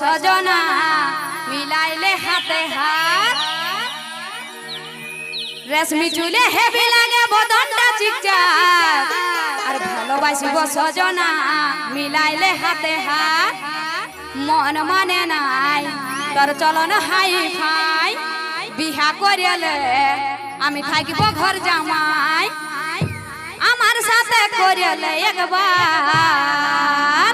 সজনা মিলাইলে হাতে হাত। রেশমি চুলে হেভি লাগে বদনটা চিকচাক। আর ভালোবাসিব সজনা মিলাইলে হাতে হাত। মন মানে নাই, তোর চলন হাই ফাই বিহা করিলে আমি থাকিব ঘর জামাই। আমার সাথে করিলে একবার।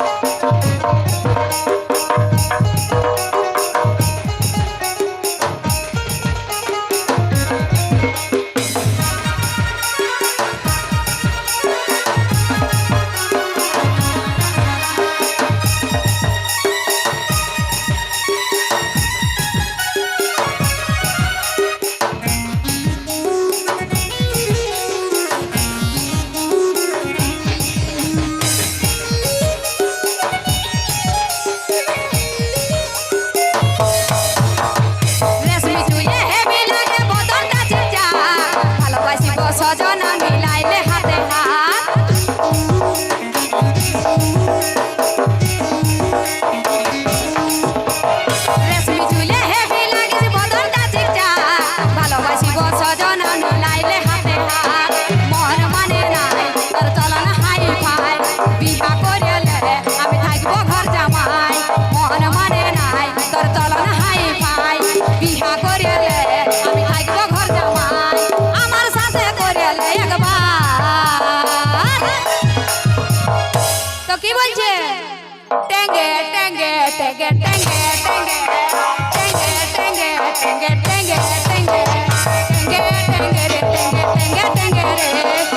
বলছে টেঙ্গে টেঙ্গে টেঙ্গে টেঙ্গে টেঙ্গে টেঙ্গে টেঙ্গে টেঙ্গে টেঙ্গে টেঙ্গে টেঙ্গে টেঙ্গে রে টেঙ্গে টেঙ্গে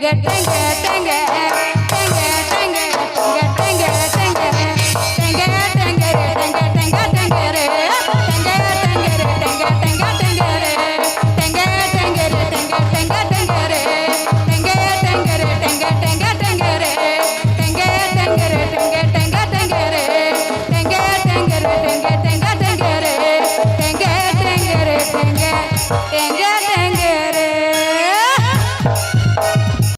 get, get, get.